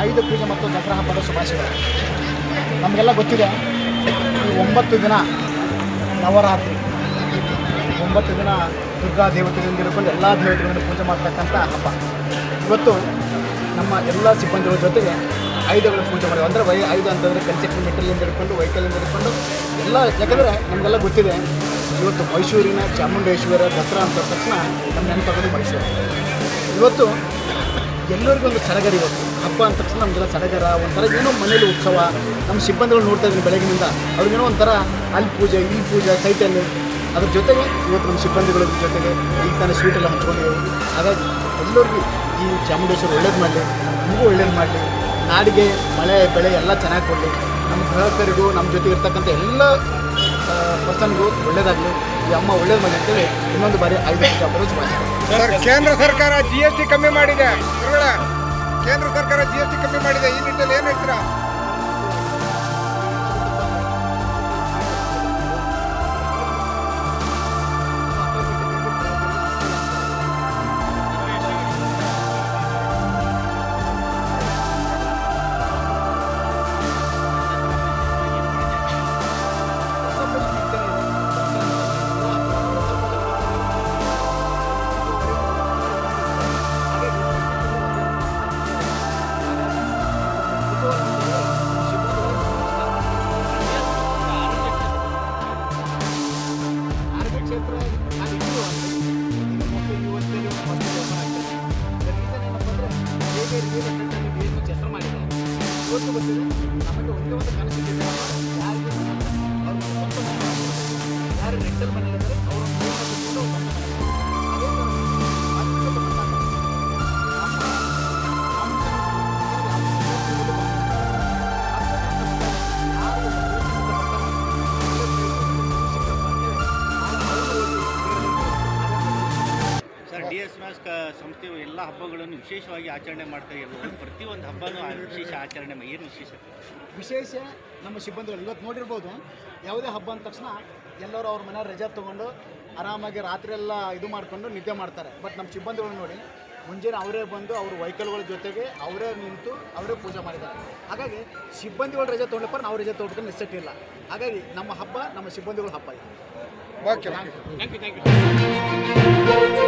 ಆಯುಧ ಪೂಜೆ ಮತ್ತು ದಸರಾ ಹಬ್ಬದ ಶುಭಾಶಯಗಳು. ನಮಗೆಲ್ಲ ಗೊತ್ತಿದೆ, ಈ ಒಂಬತ್ತು ದಿನ ನವರಾತ್ರಿ. ಒಂಬತ್ತು ದಿನ ದುರ್ಗಾ ದೇವತೆಗಳಿಂದ ಹಿಡ್ಕೊಂಡು ಎಲ್ಲ ದೇವತೆಗಳನ್ನು ಪೂಜೆ ಮಾಡ್ತಕ್ಕಂಥ ಹಬ್ಬ. ಇವತ್ತು ನಮ್ಮ ಎಲ್ಲ ಸಿಬ್ಬಂದಿಗಳ ಜೊತೆಗೆ ಆಯುಧಗಳ ಪೂಜೆ ಮಾಡಿ ಅಂದರೆ ವೈ ಐದು ಅಂತಂದರೆ ಕನ್ಸೆಪ್ಟ್ ಮೆಟೀರಿಯಲ್ ಹಿಡ್ಕೊಂಡು ವೈಕಲ್ಯಿಂದ ಹಿಡ್ಕೊಂಡು ಎಲ್ಲ, ಯಾಕಂದರೆ ನಮಗೆಲ್ಲ ಗೊತ್ತಿದೆ, ಇವತ್ತು ಮೈಸೂರಿನ ಚಾಮುಂಡೇಶ್ವರ ದಸರಾ ಅಂತ ತಕ್ಷಣ ನಮ್ಮ ನೆನಪಾಗೋದು ಮೈಸೂರು. ಇವತ್ತು ಎಲ್ಲರಿಗೂ ಒಂದು ಸಡಗರ ಇವತ್ತು ಹಬ್ಬ ಅಂದ ತಕ್ಷಣ ನಮಗೆಲ್ಲ ಸಡಗರ, ಒಂಥರ ಏನೋ ಮನೇಲಿ ಉತ್ಸವ. ನಮ್ಮ ಸಿಬ್ಬಂದಿಗಳು ನೋಡ್ತಾ ಇದ್ದೀನಿ ಬೆಳಗಿನಿಂದ. ಅವ್ರಿಗೇನೋ ಒಂಥರ ಅಲ್ಲಿ ಪೂಜೆ, ಈ ಪೂಜೆ ಸೈಟಲ್ಲಿ ಅದ್ರ ಜೊತೆಗೆ ಇವತ್ತು ನಮ್ಮ ಸಿಬ್ಬಂದಿಗಳ ಜೊತೆಗೆ ಈಗ ತಾನೇ ಸ್ವೀಟೆಲ್ಲ ಹಂಚ್ಕೊಂಡಿದ್ದೇವೆ ಹಾಗಾಗಿ ಎಲ್ಲರಿಗೂ ಈ ಚಾಮುಂಡೇಶ್ವರ ಒಳ್ಳೇದು ಮಾಡಲಿ, ನಮಗೂ ಒಳ್ಳೇದು ಮಾಡಲಿ. ನಾಡಿಗೆ ಮಳೆ, ಬೆಳೆ ಎಲ್ಲ ಚೆನ್ನಾಗಿ ಕೊಡಲಿ. ನಮ್ಮ ಗ್ರಾಹಕರಿಗೂ ನಮ್ಮ ಜೊತೆ ಇರ್ತಕ್ಕಂಥ ಎಲ್ಲ ಪರ್ಸನ್ಗೂ ಒಳ್ಳೇದಾಗಲಿ. ಈ ಅಮ್ಮ ಒಳ್ಳೇದು ಮಾಡಿ ಅಂತೇಳಿ ಇನ್ನೊಂದು ಬಾರಿ ಐದು ಲಕ್ಷ ಅಪ್ರೋಚ್ ಸರ್ ಕೇಂದ್ರ ಸರ್ಕಾರ ಜಿ ಎಸ್ ಟಿ ಕಮ್ಮಿ ಮಾಡಿದೆ. ಕೇಂದ್ರ ಸರ್ಕಾರ ಜಿ ಎಸ್ ಟಿ ಕಮ್ಮಿ ಮಾಡಿದೆ. ಈ ನಿಟ್ಟಿನಲ್ಲಿ ಕ್ಷೇತ್ರ ನಾನು ಇನ್ನೂ ಅಷ್ಟೇ. ಈಗ ಮಕ್ಕಳು ಯುವತಿಯರು ಮಕ್ಕಳು ವ್ಯಾಪಾರ ಆಗ್ತದೆ. The reason ಏನಪ್ಪ ಅಂದ್ರೆ, ಹೇಗೆ real estate ಅಲ್ಲಿ BSc ಹೆಸರು ಮಾಡಿದೆ. ಇವತ್ತು ಗೊತ್ತಿದೆ, ನಮಗೆ ಒಂದೇ ಒಂದು ಕನಸಿದೆ. ಯಾರಿಗೆ ಅವ್ರ ಸ್ವಂತ ಮನೆ ಮಾಡ್ಬೇಕು. ಯಾರು ರೆಂಟಲ್ ಮನೆಯಲ್ಲಿದ್ದಾರೆ ಅವ್ರ ಒಂದು ಮನೆ ಎಸ್ ಸಂಸ್ಥೆಯು ಎಲ್ಲ ಹಬ್ಬಗಳನ್ನು ವಿಶೇಷವಾಗಿ ಆಚರಣೆ ಮಾಡ್ತಾ ಇರೋದು. ಪ್ರತಿಯೊಂದು ಹಬ್ಬನೂ ಆ ವಿಶೇಷ ಆಚರಣೆ ಏನು ವಿಶೇಷ? ವಿಶೇಷ ನಮ್ಮ ಸಿಬ್ಬಂದಿಗಳು. ಇವತ್ತು ನೋಡಿರ್ಬೋದು ಯಾವುದೇ ಹಬ್ಬ ಅಂದ ತಕ್ಷಣ ಎಲ್ಲರೂ ಅವ್ರ ಮನೆ ರಜೆ ತೊಗೊಂಡು ಆರಾಮಾಗಿ ರಾತ್ರಿ ಎಲ್ಲ ಇದು ಮಾಡಿಕೊಂಡು ನಿದ್ದೆ ಮಾಡ್ತಾರೆ. ಬಟ್ ನಮ್ಮ ಸಿಬ್ಬಂದಿಗಳು ನೋಡಿ ಮುಂಜಾನೆ ಅವರೇ ಬಂದು ಅವ್ರ ವೆಹಿಕಲ್ಗಳ ಜೊತೆಗೆ ಅವರೇ ನಿಂತು ಅವರೇ ಪೂಜೆ ಮಾಡಿದ್ದಾರೆ. ಹಾಗಾಗಿ ಸಿಬ್ಬಂದಿಗಳು ರಜೆ ತೊಗೊಂಡಪ್ಪ ನಾವು ರಜೆ ತೊಗೊಂಡು ನೆಸೆಟ್ ಇಲ್ಲ. ಹಾಗಾಗಿ ನಮ್ಮ ಹಬ್ಬ ನಮ್ಮ ಸಿಬ್ಬಂದಿಗಳ ಹಬ್ಬ ಇದು. Okay thank you thank you